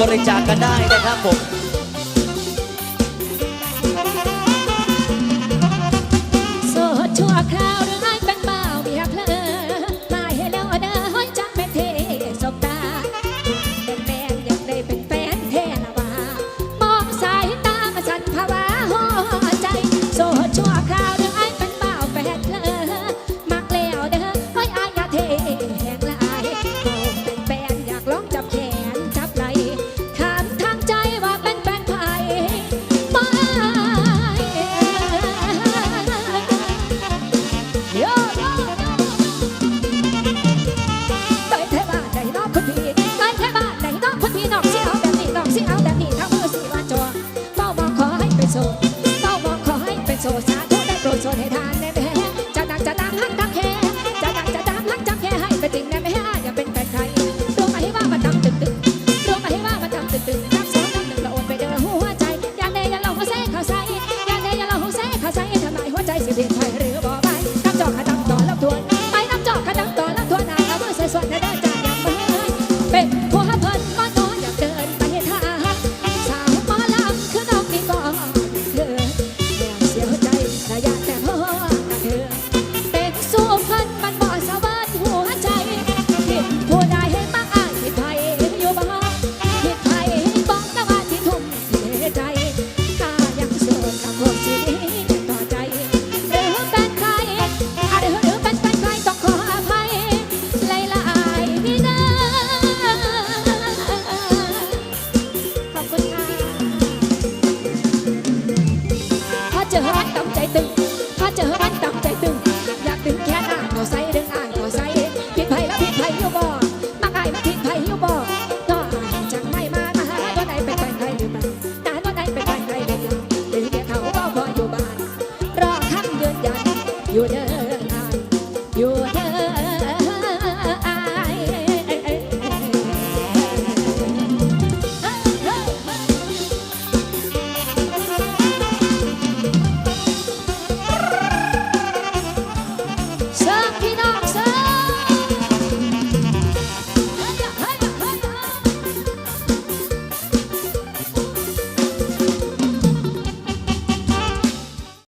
บริจาคกันได้นะครับผม สิ่ใช่หรือบ่ อมันต้องใจตึงถ้าเจอมันต้องใจตึง อยากดึงแค่หน้าเขาใส่ดึงอายเขาใส่ผิดไผ่แล้วผิดไผ่อยู่บ่มาไก่มาผิดไผ่อยู่บ่ต่ออายจังไม่มามาหาตัวไหนเป็นไปใครหรือเปล่าหาตัวไหนเป็นไปใครหรือเปล่าหรือเดี๋ยวเขาก็พออยู่บ้านรอคำยืนยันอยู่เดินอายอยู่